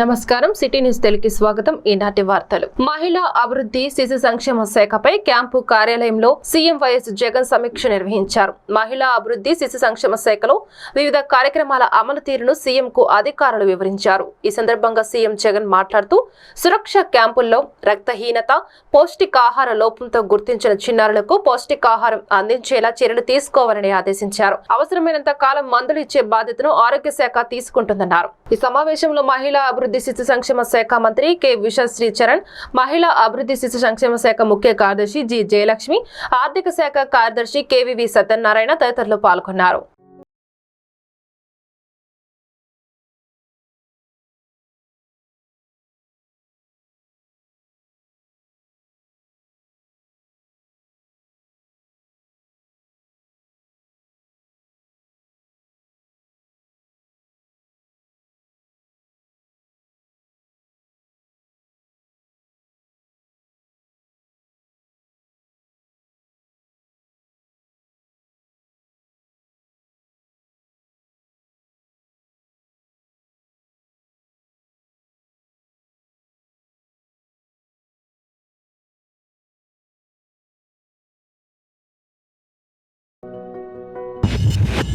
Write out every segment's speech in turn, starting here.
నమస్కారం. City news Telugu స్వాగతం. ఈనాటి వార్తలు. మహిళా అభివృద్ధి శిశు సంక్షేమ శాఖపై క్యాంపు కార్యాలయంలో సీఎం వైఎస్ జగన్ సమీక్ష నిర్వహించారు. మహిళా అభివృద్ధి శిశు సంక్షేమ శాఖలో వివిధ కార్యక్రమాల అమలు తీరును సీఎం కు అధికారులు వివరించారు. ఈ సందర్భంగా సీఎం జగన్ మాట్లాడుతూ సురక్ష క్యాంపుల్లో రక్తహీనత పౌష్టికాహార లోపంతో గుర్తించిన చిన్నారులకు పౌష్టికాహారం అందించేలా చర్యలు తీసుకోవాలని ఆదేశించారు. అవసరమైనంత కాలం మందులు ఇచ్చే బాధ్యతను ఆరోగ్య శాఖ తీసుకుంటుందన్నారు. ఈ సమావేశంలో మహిళా అభివృద్ధి శిశు సంక్షేమ శాఖ మంత్రి కె విశ్వశ్రీ చరణ్ మహిళా అభివృద్ధి శిశు సంక్షేమ శాఖ ముఖ్య కార్యదర్శి జి జయలక్ష్మి ఆర్థిక శాఖ కార్యదర్శి కెవివి సత్యనారాయణ తదితరులు పాల్గొన్నారు. you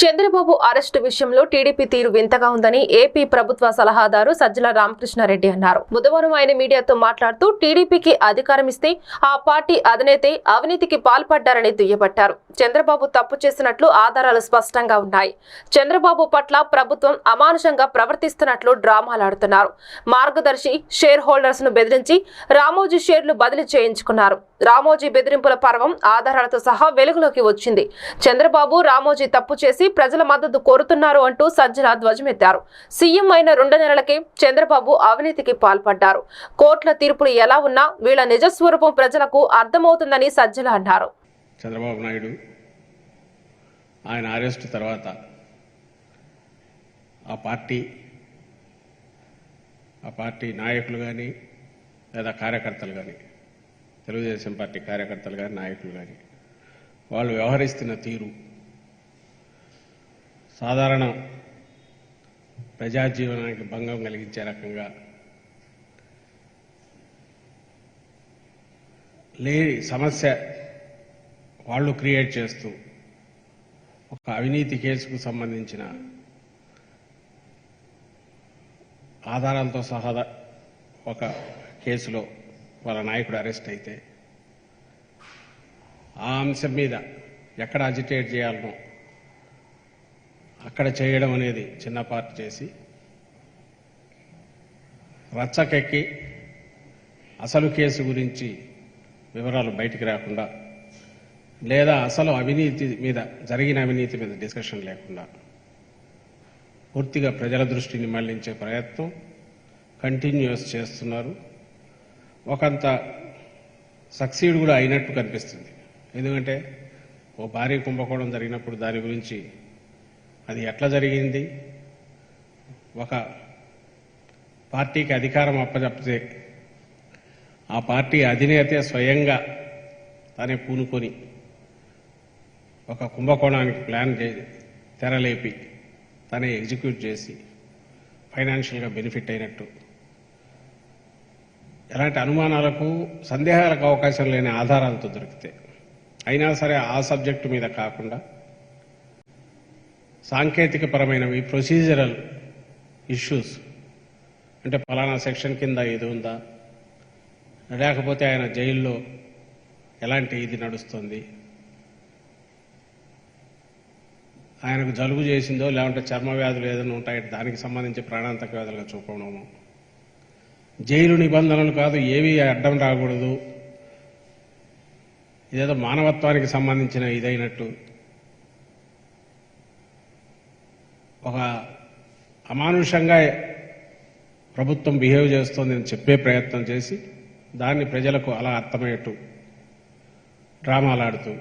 చంద్రబాబు అరెస్టు విషయంలో టీడీపీ తీరు వింతగా ఉందని ఏపీ ప్రభుత్వ సలహాదారు సజ్జల రామకృష్ణారెడ్డి అన్నారు. బుధవారం ఆయన మీడియాతో మాట్లాడుతూ టీడీపీకి అధికారం ఇస్తే ఆ పార్టీ అధినేతే అవినీతికి పాల్పడ్డారని దుయ్యబట్టారు. చంద్రబాబు తప్పు చేసినట్లు ఆధారాలు స్పష్టంగా ఉన్నాయి. చంద్రబాబు పట్ల ప్రభుత్వం అమానుషంగా ప్రవర్తిస్తున్నట్లు డ్రామాలాడుతున్నారు మార్గదర్శి షేర్ హోల్డర్స్ను బెదిరించి రామోజీ షేర్లు బదిలీ చేయించుకున్నారు. రామోజీ బెదిరింపుల పర్వం ఆధారాలతో సహా వెలుగులోకి వచ్చింది. చంద్రబాబు రామోజీ తప్పు చేసి ప్రజల మద్దతు కోరుతున్నారు అంటూ సజ్జల ధ్వజమెత్తారు సీఎం అయిన రెండు నెలలకే చంద్రబాబు అవినీతికి పాల్పడ్డారు. కోర్టుల తీర్పులు ఎలా ఉన్నా వీళ్ళ నిజస్వరూపం ప్రజలకు అర్థమవుతుందని సజ్జల అన్నారు. చంద్రబాబు నాయుడు ఆయన అరెస్టు తర్వాత ఆ పార్టీ ఆ పార్టీ నాయకులు కానీ లేదా కార్యకర్తలు కానీ తెలుగుదేశం పార్టీ కార్యకర్తలు కానీ నాయకులు కానీ వాళ్ళు వ్యవహరిస్తున్న తీరు సాధారణ ప్రజాజీవనానికి భంగం కలిగించే రకంగా. లేని సమస్య వాళ్ళు క్రియేట్ చేస్తూ ఒక అవినీతి కేసుకు సంబంధించిన ఆధారాలతో సహా ఒక కేసులో వాళ్ళ నాయకుడు అరెస్ట్ అయితే ఆ అంశం మీద ఎక్కడ అజిటేట్ చేయాలనో అక్కడ చేయడం అనేది చిన్న పార్ట్ చేసి రచ్చకెక్కి అసలు కేసు గురించి వివరాలు బయటికి రాకుండా లేదా అసలు అవినీతి మీద జరిగిన అవినీతి మీద డిస్కషన్ లేకుండా పూర్తిగా ప్రజల దృష్టిని మళ్ళించే ప్రయత్నం కంటిన్యూస్ చేస్తున్నారు. ఒకంత సక్సీడ్ కూడా అయినట్టు కనిపిస్తుంది. ఎందుకంటే ఓ భారీ కుంభకోణం జరిగినప్పుడు దాని గురించి అది ఎట్లా జరిగింది? ఒక పార్టీకి అధికారం అప్పచెప్తే ఆ పార్టీ అధినేతే స్వయంగా తనే పూనుకొని ఒక కుంభకోణానికి ప్లాన్ చే తెరలేపి తనే ఎగ్జిక్యూట్ చేసి ఫైనాన్షియల్గా బెనిఫిట్ అయినట్టు. ఎలాంటి అనుమానాలకు సందేహాలకు అవకాశం లేని ఆధారాలతో దొరికితే. అయినా సరే ఆ సబ్జెక్టు మీద కాకుండా సాంకేతిక పరమైనవి ప్రొసీజరల్ ఇష్యూస్ అంటే ఫలానా సెక్షన్ కింద ఇది ఉందా? లేకపోతే ఆయన జైల్లో ఎలాంటి ఇది నడుస్తుంది? ఆయనకు జలుబు చేసిందో లేకుంటే చర్మ వ్యాధులు ఏదైనా ఉంటాయి? దానికి సంబంధించి ప్రాణాంతక వ్యాధులుగా చూపడము. జైలు నిబంధనలు కాదు ఏవి అడ్డం రాకూడదు. ఇదేదో మానవత్వానికి సంబంధించిన ఇదైనట్టు. ఒక అమానుషంగా ప్రభుత్వం బిహేవ్ చేస్తోందని చెప్పే ప్రయత్నం చేసి దాన్ని ప్రజలకు అలా అర్థమయ్యేట్టు డ్రామాలాడుతూ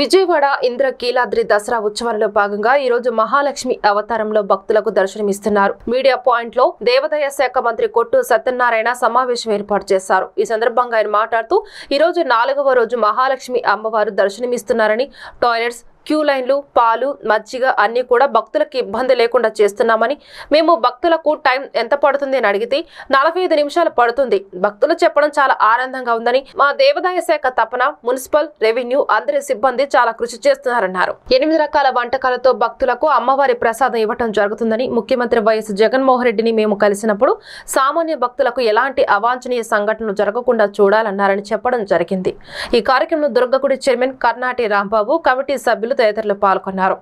విజయవాడ ఇంద్రకీలాద్రి దసరా ఉత్సవాలలో భాగంగా ఈ రోజు మహాలక్ష్మి అవతారంలో భక్తులకు దర్శనమిస్తున్నారు. మీడియా పాయింట్లో దేవాదాయ శాఖ మంత్రి కొట్టు సత్యనారాయణ సమావేశం ఏర్పాటు చేశారు. ఈ సందర్భంగా ఆయన మాట్లాడుతూ ఈ రోజు నాలుగవ రోజు మహాలక్ష్మి అమ్మవారు దర్శనమిస్తున్నారని టాయిలెట్స్ క్యూ లైన్లు పాలు మజ్జిగ అన్ని కూడా భక్తులకు ఇబ్బంది లేకుండా చేస్తున్నామని మేము భక్తులకు టైం ఎంత పడుతుంది అని అడిగితే నలభై ఐదు నిమిషాలు పడుతుంది. భక్తులు చెప్పడం చాలా ఆనందంగా ఉందని మా దేవాదాయ శాఖ తపన మున్సిపల్ రెవెన్యూ అందరి సిబ్బంది చాలా కృషి చేస్తున్నారన్నారు. ఎనిమిది రకాల వంటకాలతో భక్తులకు అమ్మవారి ప్రసాదం ఇవ్వటం జరుగుతుందని ముఖ్యమంత్రి వైఎస్ జగన్మోహన్ రెడ్డిని మేము కలిసినప్పుడు సామాన్య భక్తులకు ఎలాంటి అవాంఛనీయ సంఘటనలు జరగకుండా చూడాలన్నారని చెప్పడం జరిగింది. ఈ కార్యక్రమంలో దుర్గగుడి చైర్మన్ కర్ణాటి రాంబాబు కమిటీ సభ్యులు తదితరులు పాల్గొన్నారు.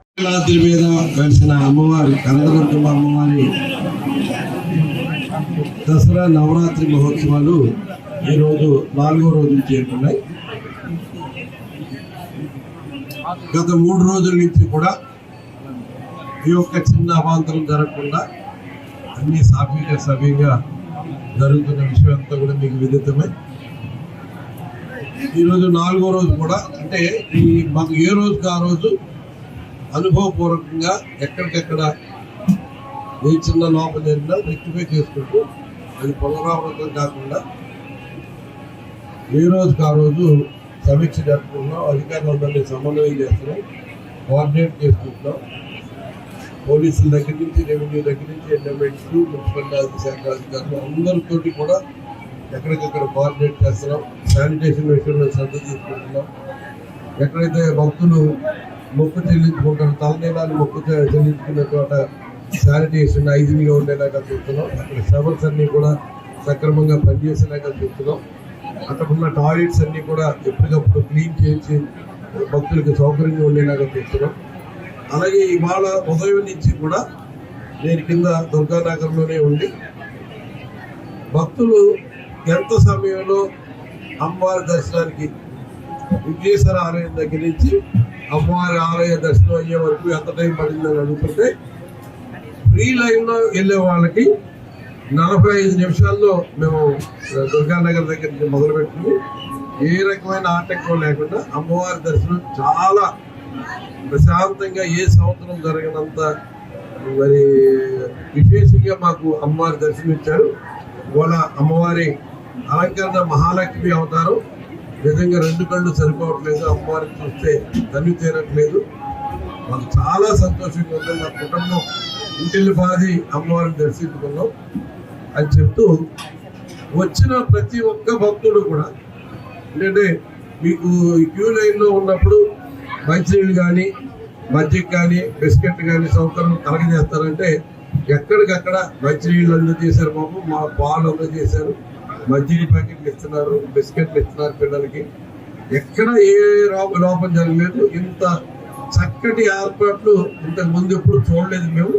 అమ్మవారి అమ్మవారి దసరా నవరాత్రి మహోత్సవాలు ఈరోజు నాలుగో రోజు చేరుకున్నాయి గత మూడు రోజుల నుంచి కూడా ఈ యొక్క చిన్న అవాంతరం జరగకుండా అన్ని సాఫీగా సవ్యంగా జరుగుతున్న విషయం అంతా కూడా మీకు విదితమై. ఈరోజు నాలుగో రోజు కూడా అంటే ఈ మాకు ఏ రోజుకి ఆ రోజు అనుభవపూర్వకంగా ఎక్కడికెక్కడ ఏ చిన్న లోపం జరిగినా రెక్టిఫై చేసుకుంటూ అది పునరావృతం కాకుండా ఏ రోజుకి ఆ రోజు సమీక్ష జరుపుకుంటున్నాం అధికారులందరినీ సమన్వయం చేస్తున్నాం కోఆర్డినేట్ చేసుకుంటున్నాం. పోలీసుల దగ్గర నుంచి రెవెన్యూ దగ్గర నుంచి ఎండమెంట్స్ మున్సిపల్ శాఖ అధికారులు అందరితోటి కూడా ఎక్కడికక్కడ కోఆర్డినేట్ చేస్తున్నాం. శానిటేషన్ విషయంలో శ్రద్ధ తీసుకుంటున్నాం. ఎక్కడైతే భక్తులు మొక్కు చెల్లించుకుంటారు తలనీలాన్ని మొక్కు చెల్లించుకున్న చోట శానిటేషన్ హైజీన్గా ఉండేలాగా చూస్తున్నాం. అక్కడ షవర్స్ అన్నీ కూడా సక్రమంగా పనిచేసేలాగా చూస్తున్నాం. అక్కడ ఉన్న టాయిలెట్స్ అన్నీ కూడా ఎప్పటికప్పుడు క్లీన్ చేసి భక్తులకు సౌకర్యంగా ఉండేలాగా చూస్తున్నాం. అలాగే ఇవాళ ఉదయం నుంచి కూడా నేను కింద దుర్గానగర్లోనే ఉండి భక్తులు ఎంత సమయంలో అమ్మవారి దర్శనానికి విఘ్నేశ్వర ఆలయం దగ్గర నుంచి అమ్మవారి ఆలయ దర్శనం అయ్యే వరకు ఎంత టైం పడిందని అనుకుంటే ఫ్రీ లైన్లో వెళ్ళే వాళ్ళకి నలభై ఐదు నిమిషాల్లో మేము దుర్గానగర్ దగ్గర నుంచి మొదలుపెట్టింది ఏ రకమైన ఆటంకం లేకుండా అమ్మవారి దర్శనం చాలా ప్రశాంతంగా ఏ సంవత్సరం జరగనంత మరి విశేషంగా మాకు అమ్మవారి దర్శనం ఇచ్చారు. వాళ్ళ అమ్మవారి అలంకరణ మహాలక్ష్మి అవుతారు. నిజంగా రెండు కళ్ళు సరిపోవట్లేదు అమ్మవారిని చూస్తే తల్లి తీరట్లేదు. మాకు చాలా సంతోషంగా ఉంది. మా కుటుంబం ఇంటిల్లి బాధి అమ్మవారిని దర్శించుకున్నాం. అని చెప్తూ వచ్చిన ప్రతి ఒక్క భక్తుడు కూడా ఏంటంటే మీకు క్యూ లైన్లో ఉన్నప్పుడు మంచినీళ్ళు కానీ మజ్జిగ కానీ బిస్కెట్ కానీ సౌకర్యం కలగజేస్తారంటే ఎక్కడికక్కడ మంచినీళ్ళు అందజేశారు బాబు మా పాలు అందజేశారు. మజ్జిగ ప్యాకెట్లు ఇస్తున్నారు బిస్కెట్లు ఇస్తున్నారు పిల్లలకి. ఎక్కడ ఏ లోపం జరగలేదు. ఇంత చక్కటి ఏర్పాట్లు ఇంతకు ముందు ఎప్పుడు చూడలేదు మేము.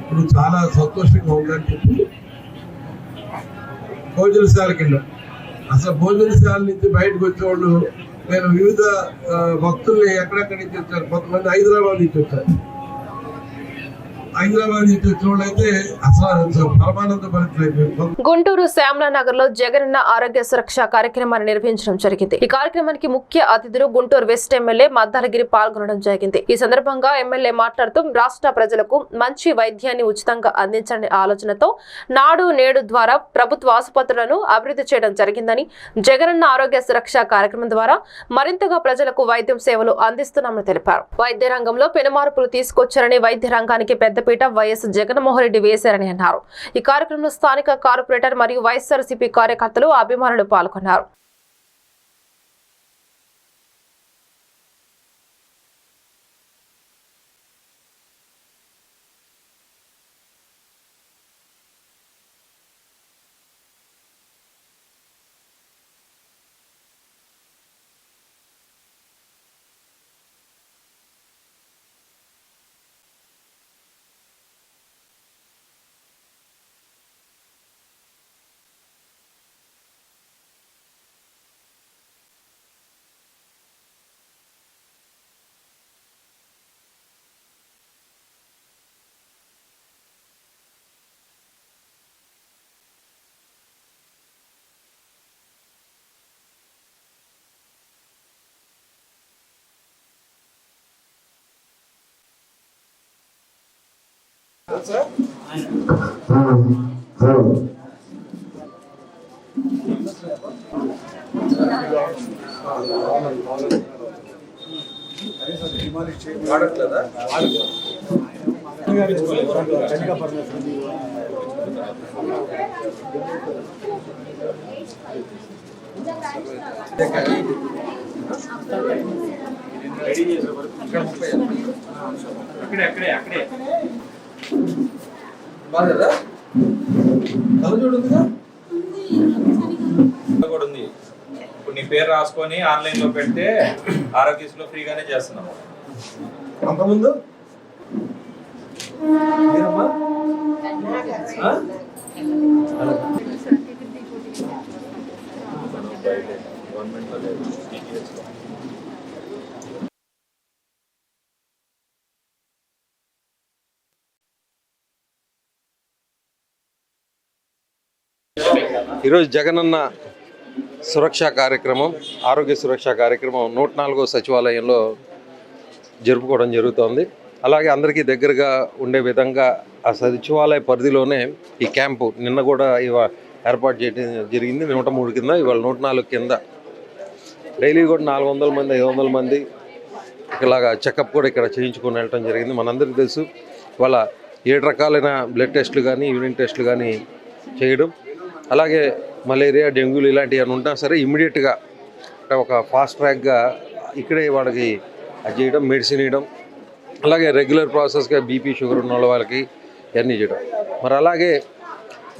ఇప్పుడు చాలా సంతోషంగా ఉందని చెప్పి భోజనశాలకి వెళ్ళాం అసలు భోజనశాల నుంచి బయటకు వచ్చేవాళ్ళు నేను వివిధ భక్తుల్ని ఎక్కడెక్కడి నుంచి వచ్చారు? కొంతమంది హైదరాబాద్ నుంచి వచ్చారు. గుంటూరు శ్యామలా నగర్లో జగనన్న ఆరోగ్య సురక్ష కార్యక్రమాన్ని నిర్వహించడం జరిగింది. ఈ కార్యక్రమానికి ముఖ్య అతిథులు గుంటూరు వెస్ట్ ఎమ్మెల్యే మద్దాలగిరి పాల్గొనడం జరిగింది. ఈ సందర్భంగా ఎమ్మెల్యే మాట్లాడుతూ రాష్ట్ర ప్రజలకు మంచి వైద్యాన్ని ఉచితంగా అందించని ఆలోచనతో నాడు నేడు ద్వారా ప్రభుత్వ ఆసుపత్రులను అభివృద్ధి చేయడం జరిగిందని జగనన్న ఆరోగ్య సురక్ష కార్యక్రమం ద్వారా మరింతగా ప్రజలకు వైద్యం సేవలు అందిస్తున్నామని తెలిపారు. వైద్య రంగంలో పెనుమార్పులు తీసుకొచ్చారని వైద్య రంగానికి పెద్ద పెద్దపీట వైఎస్ జగన్మోహన్ రెడ్డి వేశారని అన్నారు. ఈ కార్యక్రమంలో స్థానిక కార్పొరేటర్ మరియు వైఎస్ఆర్సీపీ కార్యకర్తలు అభిమానులు పాల్గొన్నారు. ఆడట్లేదా ఇక్కడ ముప్పై అక్కడే అక్కడే అక్కడే. బాగా కళ్ళ చూడుందిగా కూడా ఉంది. ఇప్పుడు నీ పేరు రాసుకొని ఆన్లైన్లో పెడితే ఆరోగ్యశ్రీలో ఫ్రీగానే చేస్తున్నాము. అంతకుముందు? ఆ? గవర్నమెంట్లో లేదు ఈరోజు జగనన్న సురక్ష కార్యక్రమం ఆరోగ్య సురక్ష కార్యక్రమం నూట నాలుగో సచివాలయంలో జరుపుకోవడం జరుగుతోంది. అలాగే అందరికీ దగ్గరగా ఉండే విధంగా ఆ సచివాలయ పరిధిలోనే ఈ క్యాంపు నిన్న కూడా ఇవా ఏర్పాటు చేయడం జరిగింది. నూట మూడు కింద ఇవాళ నూట నాలుగు కింద. డైలీ కూడా నాలుగు వందల మంది ఐదు వందల మంది ఇలాగా చెకప్ కూడా ఇక్కడ చేయించుకొని వెళ్ళటం జరిగింది. మనందరికీ తెలుసు వాళ్ళ ఏడు రకాలైన బ్లడ్ టెస్టులు కానీ యూరిన్ టెస్టులు కానీ చేయడం అలాగే మలేరియా డెంగ్యూలు ఇలాంటివి ఏమైనా ఉన్నా సరే ఇమ్మీడియట్గా ఒక ఫాస్ట్ ట్రాక్గా ఇక్కడే వాళ్ళకి అది చేయడం మెడిసిన్ ఇవ్వడం అలాగే రెగ్యులర్ ప్రాసెస్గా బీపీ షుగర్ ఉన్న వాళ్ళకి ఇవన్నీ చేయడం. మరి అలాగే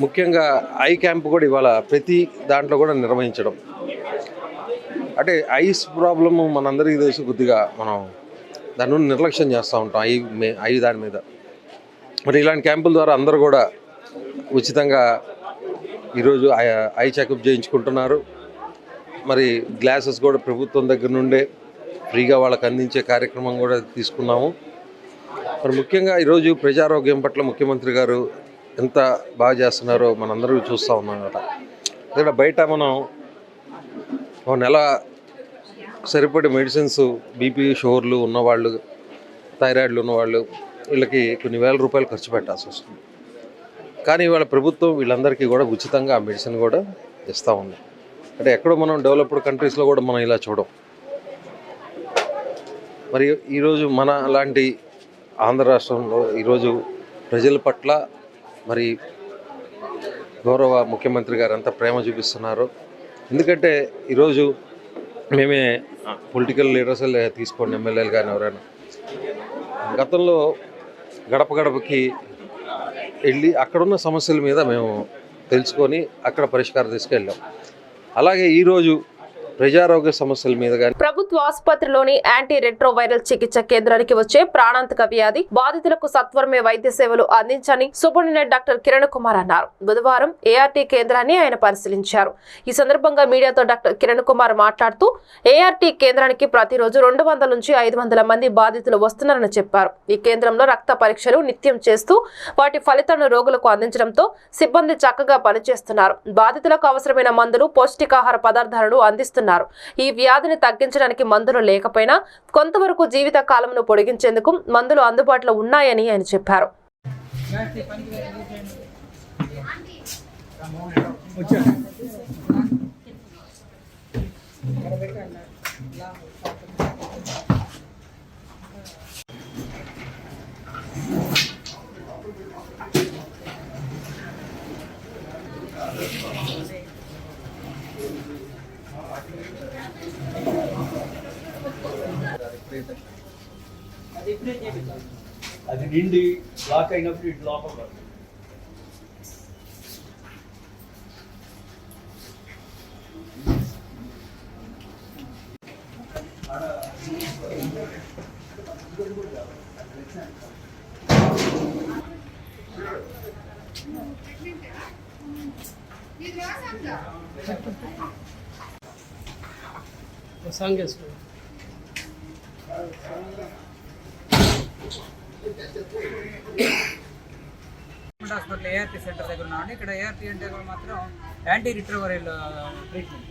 ముఖ్యంగా ఐ క్యాంప్ కూడా ఇవాళ ప్రతి దాంట్లో కూడా నిర్వహించడం. అంటే ఐస్ ప్రాబ్లము మనందరికీ తెలుసు కొద్దిగా మనం దాని నుండి నిర్లక్ష్యం చేస్తూ ఉంటాం ఐ మే- ఐ దాని మీద. మరి ఇలాంటి క్యాంపుల ద్వారా అందరూ కూడా ఉచితంగా ఈరోజు ఐ- ఐ చెకప్ చేయించుకుంటున్నారు. మరి గ్లాసెస్ కూడా ప్రభుత్వం దగ్గర నుండే ఫ్రీగా వాళ్ళకి అందించే కార్యక్రమం కూడా తీసుకున్నాము. మరి ముఖ్యంగా ఈరోజు ప్రజారోగ్యం పట్ల ముఖ్యమంత్రి గారు ఎంత బాగా చేస్తున్నారో మనందరూ చూస్తూ ఉన్నాం అక్కడ ఇక్కడ బయట మనం ఒక నెల సరిపడే మెడిసిన్స్ బీపీ షుగర్లు ఉన్నవాళ్ళు థైరాయిడ్లు ఉన్నవాళ్ళు వీళ్ళకి కొన్ని వేల రూపాయలు ఖర్చు పెట్టాల్సి వస్తుంది. కానీ ఇవాళ ప్రభుత్వం వీళ్ళందరికీ కూడా ఉచితంగా ఆ మెడిసిన్ కూడా ఇస్తూ ఉంది. అంటే ఎక్కడో మనం డెవలప్డ్ కంట్రీస్లో కూడా మనం ఇలా చూడం. మరి ఈరోజు మన లాంటి ఆంధ్ర రాష్ట్రంలో ఈరోజు ప్రజల పట్ల మరి గౌరవ ముఖ్యమంత్రి గారు ఎంత ప్రేమ చూపిస్తున్నారు. ఎందుకంటే ఈరోజు మేమే పొలిటికల్ లీడర్స్ తీసుకోండి ఎమ్మెల్యేలు కానీ ఎవరైనా గతంలో గడప గడపకి వెళ్ళి అక్కడున్న సమస్యల మీద మేము తెలుసుకొని అక్కడ పరిష్కారం తీసుకెళ్ళాం. అలాగే ఈరోజు ప్రజారోగ్య సమస్యల మీద కానీ ప్రభుత్వ ఆసుపత్రిలోని యాంటీ రెట్రోవైరల్ చికిత్స కేంద్రానికి వచ్చే ప్రాణాంతక వ్యాధి బాధితులకు సత్వరమే వైద్య సేవలు అందించని సూపరింటెండెంట్ డాక్టర్ కిరణ్ కుమార్ అన్నారు. బుధవారం ఏఆర్టీ కేంద్రాన్ని ఆయన పరిశీలించారు. ఈ సందర్భంగా మీడియాతో డాక్టర్ కిరణ్ కుమార్ మాట్లాడుతూ ఏఆర్టీ కేంద్రానికి ప్రతిరోజు రెండు వందల నుంచి ఐదు వందల మంది బాధితులు వస్తున్నారని చెప్పారు. ఈ కేంద్రంలో రక్త పరీక్షలు నిత్యం చేస్తూ వాటి ఫలితాలను రోగులకు అందించడంతో సిబ్బంది చక్కగా పనిచేస్తున్నారు. బాధితులకు అవసరమైన మందులు పౌష్టికాహార పదార్థాలను అందిస్తున్నారు. ఈ వ్యాధిని తగ్గించడానికి మందులు లేకపోయినా కొంతవరకు జీవిత కాలంను పొడిగించేందుకు మందులు అందుబాటులో ఉన్నాయని ఆయన చెప్పారు. అది నిండి లాక్ అయినప్పుడు ఇటు లోపల పడుతుంది. గవర్నమెంట్ హాస్పిటల్ ఏఆర్టీ సెంటర్ దగ్గర ఉన్నామండి. ఇక్కడ ఏఆర్టీ అంటే కూడా మాత్రం యాంటీ రిట్రోవరల్ ట్రీట్మెంట్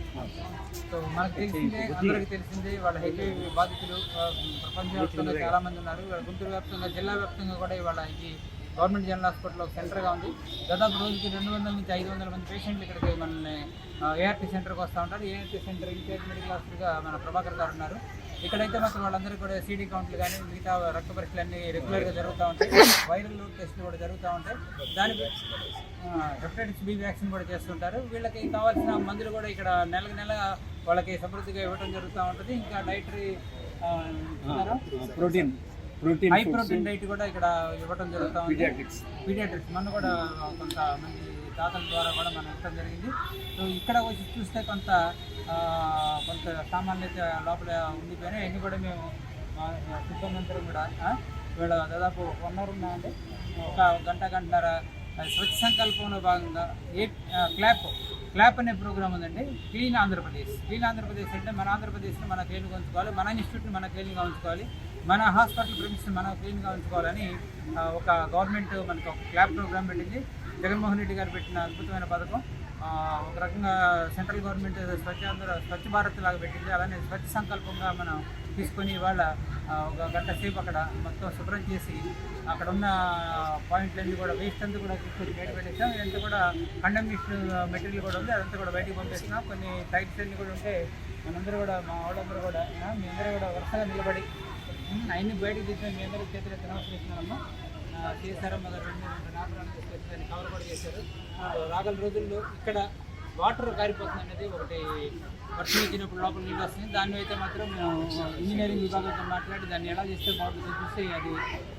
సో మనకు తెలిసిందే అందరికీ తెలిసింది వాళ్ళ హెచ్ఐవి బాధితులు uh, ప్రపంచవ్యాప్తంగా చాలా మంది ఉన్నారు. ఇవాళ గుంటూరు వ్యాప్తంగా జిల్లా వ్యాప్తంగా కూడా ఇవాళ ఇది గవర్నమెంట్ జనరల్ హాస్పిటల్ ఒక సెంటర్గా ఉంది. దాదాపు రోజుకి రెండు వందల నుంచి ఐదు వందల మంది పేషెంట్లు ఇక్కడికి మనల్ని ఏఆర్టీ సెంటర్కి వస్తూ ఉంటారు. ఏఆర్టీ సెంటర్ ఇన్ఛార్జ్ మెడికల్ ఆఫీసర్గా మన ప్రభాకర్ గారు ఉన్నారు. ఇక్కడైతే మాత్రం వాళ్ళందరికీ కూడా సీడీ కౌంట్లు కానీ మిగతా రక్త పరీక్షలు అన్నీ రెగ్యులర్గా జరుగుతూ ఉంటాయి. వైరల్ టెస్ట్లు కూడా జరుగుతూ ఉంటాయి. దానికి హెపటైటిస్ బి వ్యాక్సిన్ కూడా చేస్తుంటారు. వీళ్ళకి కావాల్సిన మందులు కూడా ఇక్కడ నెలకు నెల వాళ్ళకి సమృద్ధిగా ఇవ్వడం జరుగుతూ ఉంటుంది. ఇంకా dietary protein protein high protein diet కూడా ఇక్కడ ఇవ్వడం జరుగుతూ ఉంది పీడియాట్రిక్స్ మన కూడా కొంతమంది దాతల ద్వారా కూడా మనం ఇవ్వడం జరిగింది. సో ఇక్కడ వచ్చి చూస్తే కొంత కొంత సామాన్యత లోపల ఉండిపోయినాయి అన్నీ కూడా మేము సిబ్బంది అందరం కూడా వీళ్ళ దాదాపు వన్ అవర్ ఉన్నాయండి ఒక గంట గంటన్నర స్వచ్ఛ సంకల్పంలో భాగంగా ఏ క్లాప్ క్లాప్ అనే ప్రోగ్రామ్ ఉందండి. క్లీన్ ఆంధ్రప్రదేశ్ క్లీన్ ఆంధ్రప్రదేశ్ అంటే మన ఆంధ్రప్రదేశ్ని మన క్లీన్గా ఉంచుకోవాలి మన ఇన్స్టిట్యూట్ని మన క్లీన్గా ఉంచుకోవాలి మన హాస్పిటల్ ప్రిమిస్ని మనం క్లీన్గా ఉంచుకోవాలని ఒక గవర్నమెంట్ మనకు ఒక క్లాప్ ప్రోగ్రామ్ పెట్టింది. జగన్మోహన్ రెడ్డి గారు పెట్టిన అద్భుతమైన పథకం. ఒక రకంగా సెంట్రల్ గవర్నమెంట్ స్వచ్ఛాంధ్ర స్వచ్ఛ భారత్ లాగా పెట్టింది. అలానే స్వచ్ఛ సంకల్పంగా మనం తీసుకొని ఇవాళ ఒక గంట సేపు అక్కడ మొత్తం శుభ్రం చేసి అక్కడ ఉన్న పాయింట్లన్నీ కూడా వేస్ట్ అంతా కూడా తీసుకొని బయట పెట్టేస్తాం ఇదంతా కూడా కండమినేషన్ మెటీరియల్ కూడా ఉంది. అదంతా కూడా బయటకు పంపిస్తున్నాం. కొన్ని టైట్స్ అన్నీ కూడా ఉంటే మనందరూ కూడా మా వాళ్ళందరూ కూడా మీ అందరూ కూడా వరుసగా నిలబడి ఉమ్, అవన్నీ బయటకు తీసిన మీ అందరూ చేతులు నమస్కరిస్తున్నామమ్మా చేశారమ్మ రెండు రెండు నాటకాలు తీసుకొచ్చి దాన్ని కవర్ కూడా చేశారు. రాగల రోజుల్లో ఇక్కడ వాటర్ కారిపోతుంది అనేది ఒకటి వర్షం వచ్చినప్పుడు లోపల నీళ్ళు వస్తుంది దాన్ని అయితే మాత్రం ఇంజనీరింగ్ విభాగంతో మాట్లాడి దాన్ని ఎలా చేస్తే బాగుంటుందో చూసి అది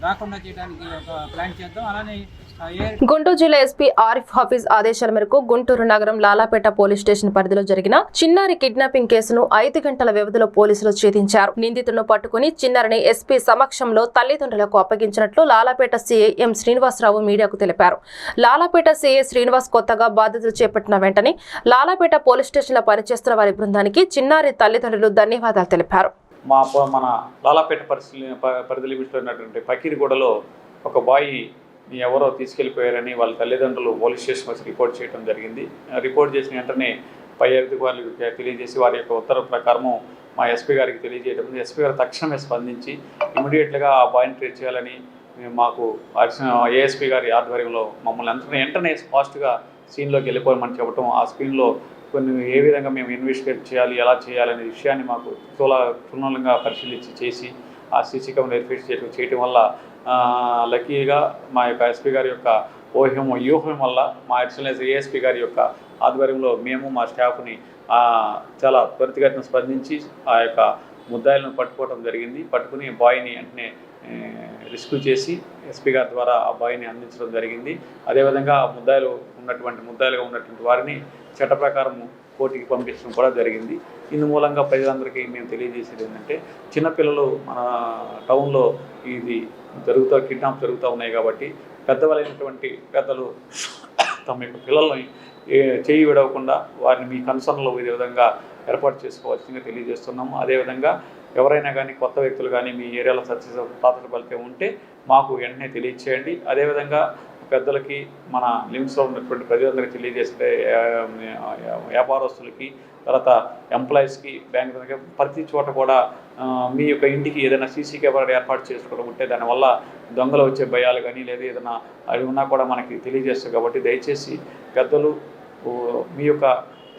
రాకుండా చేయడానికి ఒక ప్లాన్ చేద్దాం. అలానే గుంటూరు జిల్లా ఎస్పీ ఆరిఫ్ హఫీజ్ ఆదేశాల మేరకు గుంటూరు నగరం లాలాపేట పోలీస్ స్టేషన్ పరిధిలో జరిగిన చిన్నారి కిడ్నాపింగ్ కేసును ఐదు గంటల వ్యవధిలో పోలీసులు ఛేదించారు. నిందితులను పట్టుకుని చిన్నారిని ఎస్పీ సమక్షంలో తల్లిదండ్రులకు అప్పగించినట్లు లాలాపేట సీఐ ఎం శ్రీనివాసరావు మీడియాకు తెలిపారు. లాలాపేట సీఏ శ్రీనివాస్ కొత్తగా బాధ్యతలు చేపట్టిన వెంటనే లాలాపేట పోలీస్ స్టేషన్లో పనిచేస్తున్న వారి బృందానికి చిన్నారి తల్లిదండ్రులు ధన్యవాదాలు తెలిపారు. మా మన లాలాపేట పరిస్థితి పరిధి లిమిట్లో ఉన్నటువంటి పకీరిగూడలో ఒక బాయ్ ఎవరో తీసుకెళ్ళిపోయారని వాళ్ళ తల్లిదండ్రులు పోలీస్ స్టేషన్ వచ్చి రిపోర్ట్ చేయడం జరిగింది. రిపోర్ట్ చేసిన వెంటనే పై అధికారులకు తెలియజేసి వారి యొక్క ఉత్తర్వు ప్రకారము మా ఎస్పీ గారికి తెలియజేయడం ఎస్పీ గారు తక్షణమే స్పందించి ఇమీడియట్గా ఆ బాయ్ని ట్రీట్ చేయాలని మాకు ఏఎస్పీ గారి ఆధ్వర్యంలో మమ్మల్ని వెంటనే వెంటనే ఫాస్ట్గా సీన్లోకి వెళ్ళిపోమని చెప్పడం ఆ స్క్రీన్లో కొన్ని ఏ విధంగా మేము ఇన్వెస్టిగేట్ చేయాలి ఎలా చేయాలనే విషయాన్ని మాకు స్థూల క్షుణ్ణంగా పరిశీలించి చేసి ఆ సీసీ కెమెరా వెరిఫై చేయడం చేయడం వల్ల లక్కీగా మా యొక్క ఎస్పీ గారి యొక్క ఊహ్యం వ్యూహం వల్ల మా ఎక్సలెన్స్ ఏఎస్పీ గారి యొక్క ఆధ్వర్యంలో మేము మా స్టాఫ్ని చాలా త్వరితగతిన స్పందించి ఆ యొక్క ముద్దాయిలను పట్టుకోవడం జరిగింది. పట్టుకుని బాయ్ని వెంటనే రెస్క్యూ చేసి ఎస్పీ గారి ద్వారా అబ్బాయిని అందించడం జరిగింది. అదేవిధంగా ఆ ముద్దాయిలు ఉన్నటువంటి ముద్దాయిలుగా ఉన్నటువంటి వారిని చట్ట ప్రకారం కోర్టుకి పంపించడం కూడా జరిగింది. ఇందు మూలంగా ప్రజలందరికీ మేము తెలియజేసేది ఏంటంటే చిన్నపిల్లలు మన టౌన్లో ఇది జరుగుతూ కిడ్నాప్ జరుగుతూ ఉన్నాయి కాబట్టి పెద్దవాళ్ళైనటువంటి పెద్దలు తమ యొక్క పిల్లల్ని చేయి విడవకుండా వారిని మీ కన్సర్న్లో ఇదే విధంగా ఏర్పాటు చేసుకోవాల్సిందిగా తెలియజేస్తున్నాము. అదేవిధంగా ఎవరైనా కానీ కొత్త వ్యక్తులు కానీ మీ ఏరియాలో సక్సెస్ పాత్ర పలికే ఉంటే మాకు వెంటనే తెలియచేయండి. అదేవిధంగా పెద్దలకి మన లిమిట్స్లో ఉన్నటువంటి ప్రజలందరికీ తెలియజేస్తే వ్యాపారస్తులకి తర్వాత ఎంప్లాయీస్కి బ్యాంక్ ప్రతి చోట కూడా మీ యొక్క ఇంటికి ఏదైనా సీసీ కెమెరా ఏర్పాటు చేసుకోవడం ఉంటే దానివల్ల దొంగలు వచ్చే భయాలు కానీ లేదా ఏదైనా అవి ఉన్నా కూడా మనకి తెలియజేస్తారు. కాబట్టి దయచేసి పెద్దలు మీ యొక్క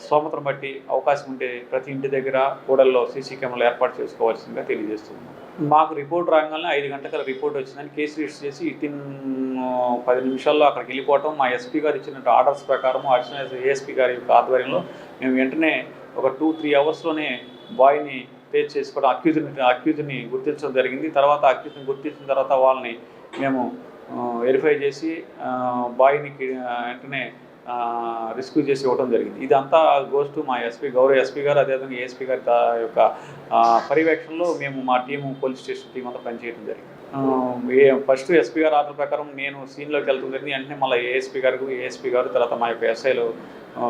స్తోమతను బట్టి అవకాశం ఉంటే ప్రతి ఇంటి దగ్గర కూడల్లో సీసీ కెమెరాలు ఏర్పాటు చేసుకోవాల్సిందిగా తెలియజేస్తున్నాం. మాకు రిపోర్ట్ రాగానే ఐదు గంటల రిపోర్ట్ వచ్చిందని కేసు రిజిస్టర్ చేసి వితిన్ పది నిమిషాల్లో అక్కడికి వెళ్ళిపోవటం. మా ఎస్పీ గారు ఇచ్చిన ఆర్డర్స్ ప్రకారం అడిషనల్ ఏఎస్పీ గారి యొక్క ఆధ్వర్యంలో మేము వెంటనే ఒక టూ త్రీ అవర్స్లోనే బాయ్ని పేజ్ చేసుకోవడం అక్యూజ్ని అక్యూజ్ని గుర్తించడం జరిగింది. తర్వాత అక్యూజ్ని గుర్తించిన తర్వాత వాళ్ళని మేము వెరిఫై చేసి బాయ్ని వెంటనే రిస్క్ చేసి ఇవ్వడం జరిగింది. ఇదంతా గోస్ టు మా ఎస్పీ గౌరవ ఎస్పీ గారు అదేవిధంగా ఏఎస్పీ గారి యొక్క పర్యవేక్షణలో మేము మా టీము పోలీస్ స్టేషన్ టీం అంతా పనిచేయడం జరిగింది. ఏ- ఫస్ట్ ఎస్పీ గారు ఆర్డర్ ప్రకారం నేను సీన్లోకి వెళ్తుంది జరిగింది. వెంటనే మళ్ళీ ఏఎస్పీ గారు ఏఎస్పీ గారు తర్వాత మా యొక్క ఎస్ఐలు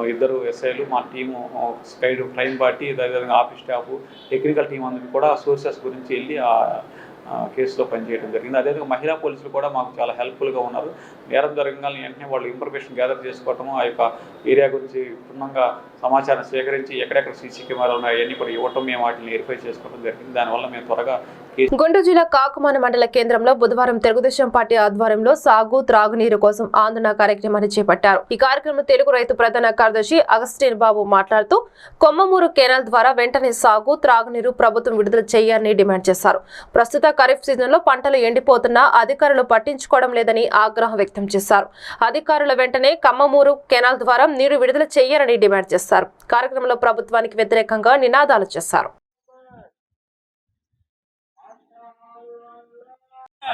ఇద్దరు ఎస్ఐలు మా టీము స్కైడ్ క్రైమ్ పార్టీ అదేవిధంగా ఆఫీస్ స్టాఫ్ టెక్నికల్ టీం అందరికీ కూడా సోర్సెస్ గురించి వెళ్ళి ఆ ఆ, కేసులో పనిచేయడం జరిగింది. అదేవిధంగా మహిళా పోలీసులు కూడా మాకు చాలా హెల్ప్ఫుల్గా ఉన్నారు. నేరం జరగగానే వెంటనే వాళ్ళు ఇన్ఫర్మేషన్ గ్యాదర్ చేసుకోవటము ఆ యొక్క ఏరియా గురించి క్షుణ్ణంగా సమాచారం సేకరించి ఎక్కడెక్కడ సీసీ కెమెరాలు ఉన్నాయి అవన్నీ కూడా ఇవ్వటం మేము వాటిని వెరిఫై చేసుకోవడం జరిగింది. దానివల్ల మేము త్వరగా గుంటూరు జిల్లా కాకుమాన మండల కేంద్రంలో బుధవారం తెలుగుదేశం పార్టీ ఆధ్వర్యంలో సాగు త్రాగునీరు కోసం ఆందోళన కార్యక్రమాన్ని చేపట్టారు. ఈ కార్యక్రమం తెలుగు రైతు ప్రధాన కార్యదర్శి అగస్టిన్ బాబు మాట్లాడుతూ కొమ్మమూరు కెనాల్ ద్వారా వెంటనే సాగు త్రాగునీరు ప్రభుత్వం విడుదల చేయాలని డిమాండ్ చేశారు. ప్రస్తుత ఖరీఫ్ సీజన్లో పంటలు ఎండిపోతున్నా అధికారులు పట్టించుకోవడం లేదని ఆగ్రహం వ్యక్తం చేశారు. అధికారుల వెంటనే కమ్మమూరు కెనాల్ ద్వారా నీరు విడుదల చేయాలని డిమాండ్ చేశారు. కార్యక్రమంలో ప్రభుత్వానికి వ్యతిరేకంగా నినాదాలు చేశారు.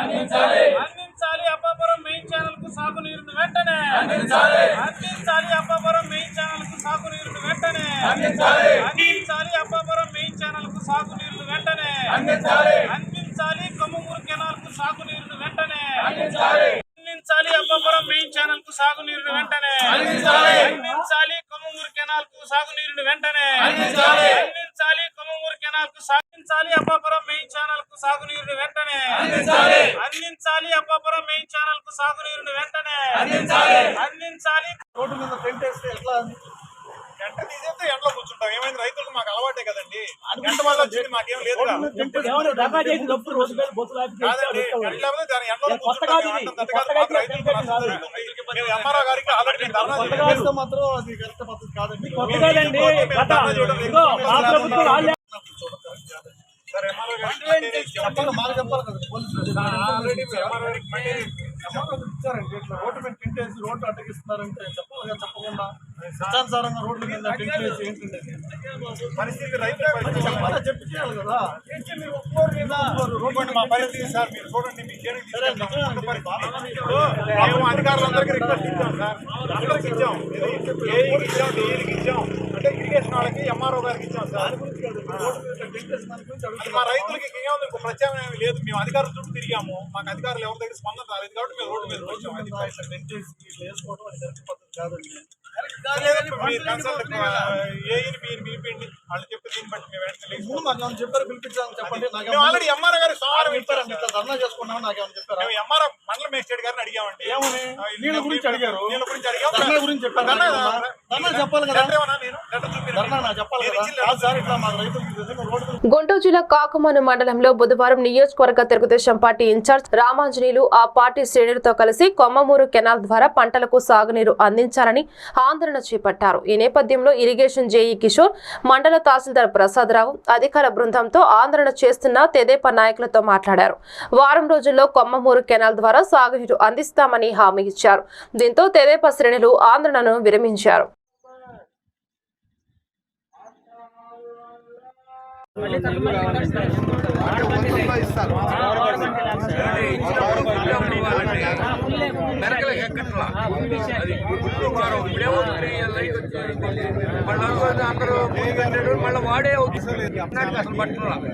అందించాలి. అప్పాపురం మెయిన్ ఛానల్కు సాగునీరును వెంటనే. అందించాలి. అందించాలి అప్పాపురం మెయిన్ ఛానల్కు సాగునీరును వెంటనే. అందించాలి. అందించాలి అప్పాపురం మెయిన్ ఛానల్కు సాగునీరును వెంటనే. అందించాలి. అందించాలి కొమ్మూరు కెనాల్కు సాగునీరును వెంటనే అందించాలి అందించాలి అప్పాపురం మెయిన్ ఛానల్కు సాగునీరును వెంటనే అందించాలి అందించాలి కొమ్మూరు కెనాల్కు సాగునీరును వెంటనే అందించాలి అందించాలి కొమ్మూరు కెనాల్కు సాగించాలి అప్పాపురం మెయిన్ ఛానల్కు సాగునీరును వెంటనే అందించాలి అందించాలి అప్పాపురం మెయిన్ ఛానల్కు సాగునీరును వెంటనే అందించాలి అందించాలి రోడ్డు మీద టెంట్ వేస్తే ఎట్లా గంట తీసేస్తే ఎండలో కూర్చుంటాం ఏమైంది రైతులకు మాకు అలవాటే కదండి గంట వల్ల వచ్చింది మాకేం లేదు కాదండి గంట లేకపోతే దాని ఎండలో కూర్చుంటాం మేము అంటాం. అంత కాదు, మాకు రైతులకు నష్టం జరుగుతుంది. మేము ఎంఆర్ఓ గారికి ఆల్రెడీ నేను ధర్నా చేశాను. వేస్తే మాత్రం అది కరెక్ట్ పద్ధతి కాదండి మీరు మేము ధర్నా చేయడం లేదు. సరే, ఎంఆర్ఓ గారికి మెయింటైన్ చేసి ఇవ్వండి. చెప్పాలి మాకు చెప్పాలి కదా పోలీసులు ఆల్రెడీ ఎంఆర్ఓ చెప్పాలి ఇచ్చారండి రోడ్డు మీద టెంట్ రోడ్డు అడ్డగిస్తున్నారంటే చెప్పాలి కదా చెప్పకుండా ఇష్టానుసారంగా రోడ్ల మీద? పరిస్థితి రైతుల పరిస్థితి చెప్పి చేయాలి కదా. ఒప్పుకోండి, మా పరిస్థితి సార్ మీరు చూడండి మీ మేము అధికారులందరికీ రిక్వెస్ట్ ఇచ్చాం సార్. అందరికి ఇచ్చాం. ఏఈకి ఇచ్చాం? డిఈకి ఇచ్చాం? అంటే ఇరిగేషన్ వాళ్ళకి ఎంఆర్ఓ గారికి ఇచ్చాం సార్. మా రైతులకి ఇంకేముంది? ఇంకో ప్రత్యామ్నాయం లేదు. మేము అధికారుల చుట్టూ తిరిగాము. మాకు అధికారులు ఎవరి దగ్గర స్పందన రాలేదు కాబట్టి మేము రోడ్డు మీద వచ్చాము. అది వేసుకోవడం అది కరెక్ట్ పద్ధతి కాదండి. చెప్పారు పిలిపించాలని చెప్పండి. ఆల్రెడీ సోమవారం ఇట్లా ధర్నా చేసుకున్నామని చెప్పారా? మేము ఎంఆర్ఓ మండల మేజిస్ట్రేట్ గారిని అడిగామండి. ఏమని? నీళ్ళ గురించి అడిగారు. నీళ్ళ గురించి అడిగాం. ధర్నా గురించి చెప్పారు. ధర్నా చెప్పాలి కదా? నేను. ధర్నా చెప్పాలి కదా? సార్ ఇట్లా మాకు రైతులకు రోడ్డు గుంటూరు జిల్లా కాకుమాను మండలంలో బుధవారం నియోజకవర్గ తెలుగుదేశం పార్టీ ఇన్ఛార్జ్ రామాంజనేయులు ఆ పార్టీ శ్రేణులతో కలిసి కొమ్మమూరు కెనాల్ ద్వారా పంటలకు సాగునీరు అందించాలని ఆందోళన చేపట్టారు. ఈ నేపథ్యంలో ఇరిగేషన్ జేఈ కిషోర్ మండల తహసీల్దార్ ప్రసాదరావు అధికార బృందంతో ఆందోళన చేస్తున్న తెదేపా నాయకులతో మాట్లాడారు. వారం రోజుల్లో కొమ్మమూరు కెనాల్ ద్వారా సాగునీరు అందిస్తామని హామీ ఇచ్చారు. దీంతో తెదేపా శ్రేణులు ఆందోళనను విరమించారు.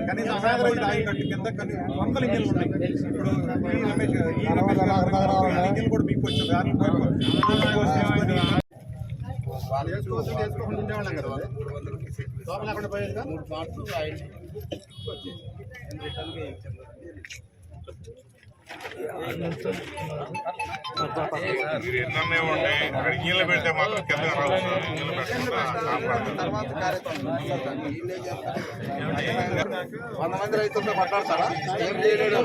కనీసం సాగరం ఇది ఆగి కట్టు కింద కనీ- వందల ఇంజన్లు ఉన్నాయి ఇప్పుడు ఈ రమేష్ ఈ రమేష్ కూడా మీకు వచ్చింది మీరు ఉండి ఇక్కడ నీళ్ళు పెడితే మాత్రం కింద. వంద మంది రైతులతో మాట్లాడతారా? ఏం చేయలేడు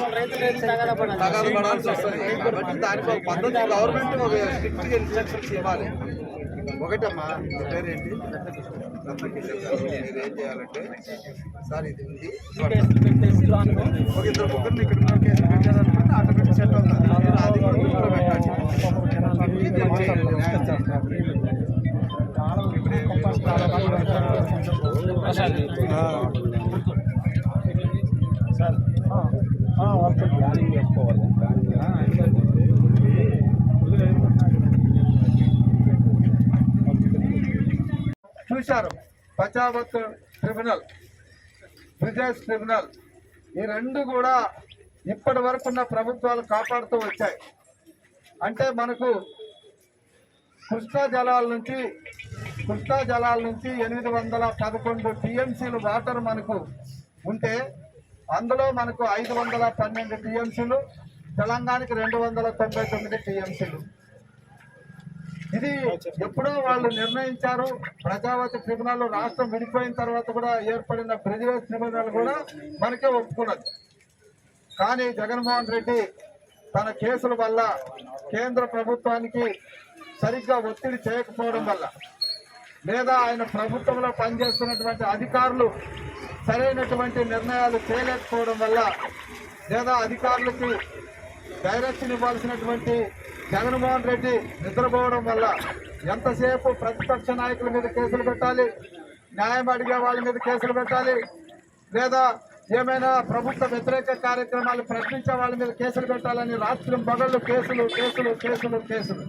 తగాదు పడాల్సి వస్తుంది కాబట్టి దానికి ఒక పద్ధతి గవర్నమెంట్ ఒక స్ట్రిక్ట్ ఇన్స్ట్రక్షన్స్ ఇవ్వాలి. ఒకటమ్మా పేరేంటి? మీరు ఏం చేయాలంటే సార్ ఇది ఉంది. ఒక ఇద్దరు ముగ్గురిని ఇక్కడ కేసులు ఆటోమేటిక్ సెట్ అవుతుంది. అది ఇది చూశారు ట్రిబ్యునల్. బ్రిజేష్ ట్రిబ్యునల్. ఈ రెండు కూడా ఇప్పటి వరకు ఉన్న ప్రభుత్వాలు కాపాడుతూ వచ్చాయి. అంటే మనకు కృష్ణా జలాల నుంచి కృష్ణా జలాల నుంచి ఎనిమిది వందల పదకొండు టీఎంసీలు వాటర్ మనకు ఉంటే అందులో మనకు ఐదు వందల పన్నెండు టీఎంసీలు తెలంగాణకి రెండు వందల తొంభై తొమ్మిది టీఎంసీలు. ఇది ఎప్పుడో వాళ్ళు నిర్ణయించారు. ప్రజావతి ట్రిబ్యునల్ రాష్ట్రం విడిపోయిన తర్వాత కూడా ఏర్పడిన ప్రెసిడెంట్ ట్రిబ్యునల్ కూడా మనకే ఒప్పుకున్నది. కానీ జగన్మోహన్ రెడ్డి తన కేసుల వల్ల కేంద్ర ప్రభుత్వానికి సరిగ్గా ఒత్తిడి చేయకపోవడం వల్ల లేదా ఆయన ప్రభుత్వంలో పనిచేస్తున్నటువంటి అధికారులు సరైనటువంటి నిర్ణయాలు చేయలేకపోవడం వల్ల లేదా అధికారులకి డైరెక్షన్ ఇవ్వాల్సినటువంటి జగన్మోహన్ రెడ్డి నిద్రపోవడం వల్ల ఎంతసేపు ప్రతిపక్ష నాయకుల మీద కేసులు పెట్టాలి? న్యాయం అడిగే వాళ్ళ మీద కేసులు పెట్టాలి? లేదా ఏమైనా ప్రభుత్వ వ్యతిరేక కార్యక్రమాలు ప్రశ్నించే వాళ్ళ మీద కేసులు పెట్టాలని రాత్రి పగళ్ళు కేసులు కేసులు కేసులు కేసులు.